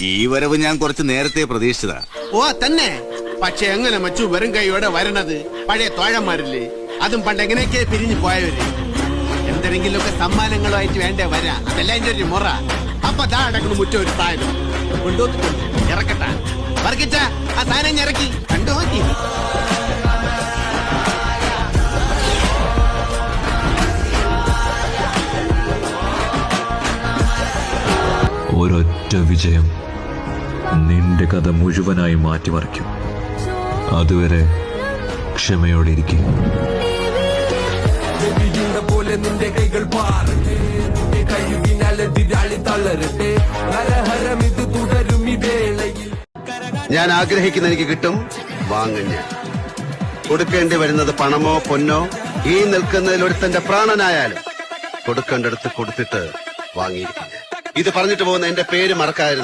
ഈ വരവ് ഞാൻ കുറച്ച് നേരത്തെ പ്രതീക്ഷിച്ചതാ. ഓ തന്നെ. പക്ഷെ എങ്ങനെ മച്ചു വെറും കൈയോടെ വരണത്? പഴയ തോഴന്മാരില്ലേ? അതും പണ്ട് എങ്ങനെയൊക്കെ പിരിഞ്ഞു പോയവര്. എന്തെങ്കിലുമൊക്കെ സമ്മാനങ്ങളുമായിട്ട് വേണ്ടേ വരാ? അതെല്ലാം എന്റെ ഒരു മുറ. അപ്പൊ ദാ അടക്കണ മുറ്റ ഒരു സാധനം കൊണ്ടുവന്നിട്ടുണ്ട്. വർക്കിച്ച ആ സാധനം ഇറക്കി. കണ്ടു? നോക്കി ഒരൊറ്റ വിജയം നിന്റെ കഥ മുഴുവനായി മാറ്റിമറിക്കും. അതുവരെ ക്ഷമയോടെ ഇരിക്കും പോലെ നിന്റെ കൈകൾ പാറട്ടെ. നിന്റെ കഴിവിനാൽ എതിരാളി തളരട്ടെ. നരഹരം ഇത് തുടരും ഈ വേളയിൽ. ഞാൻ ആഗ്രഹിക്കുന്ന എനിക്ക് കിട്ടും വാങ്ങും ഞാൻ കൊടുക്കേണ്ടി വരുന്നത് പണമോ പൊന്നോ ഈ നിൽക്കുന്നതിൽ ഒരുത്തന്റെ പ്രാണനായാലും കൊടുക്കേണ്ടടുത്ത് കൊടുത്തിട്ട് വാങ്ങിയിരിക്കും ഞാൻ. ഇത് പറഞ്ഞിട്ട് പോകുന്ന എന്റെ പേര് മറക്കാതിരുന്ന